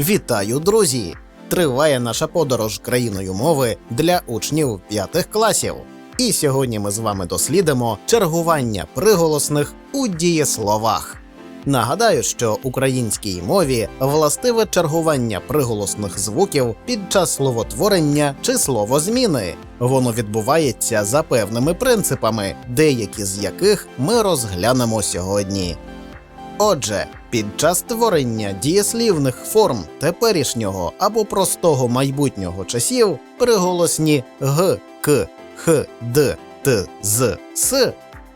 Вітаю, друзі! Триває наша подорож країною мови для учнів п'ятих класів. І сьогодні ми з вами дослідимо чергування приголосних у дієсловах. Нагадаю, що українській мові властиве чергування приголосних звуків під час словотворення чи словозміни. Воно відбувається за певними принципами, деякі з яких ми розглянемо сьогодні. Отже, під час творення дієслівних форм теперішнього або простого майбутнього часів приголосні г, к, х, д, т, з, с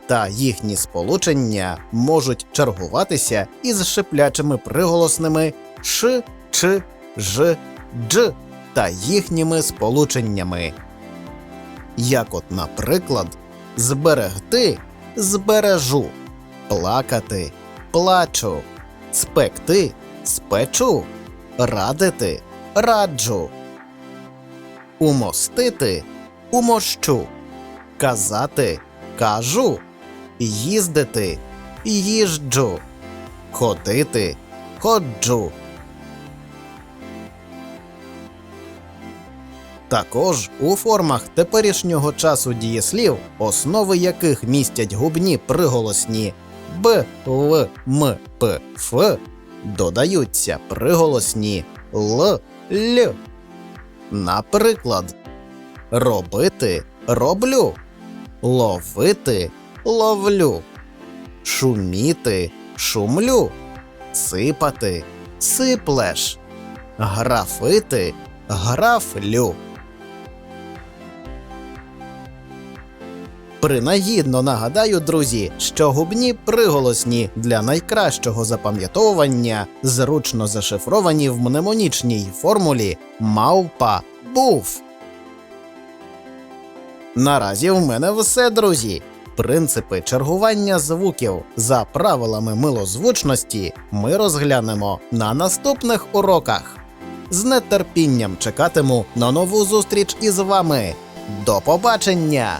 та їхні сполучення можуть чергуватися із шиплячими приголосними ш, ч, ж, дж та їхніми сполученнями. Як от, наприклад, зберегти збережу, плакати плачу, спекти, спечу, радити, раджу, умостити, умощу, казати, кажу, їздити, їжджу, ходити, ходжу. Також у формах теперішнього часу дієслів, основи яких містять губні приголосні Б, В, М, П, Ф додаються приголосні Л, Л. Наприклад, робити роблю, ловити ловлю, шуміти шумлю, сипати сиплеш, графити графлю. Принагідно нагадаю, друзі, що губні приголосні для найкращого запам'ятовування зручно зашифровані в мнемонічній формулі мавпа був. Наразі в мене все, друзі. Принципи чергування звуків за правилами милозвучності ми розглянемо на наступних уроках. З нетерпінням чекатиму на нову зустріч із вами. До побачення!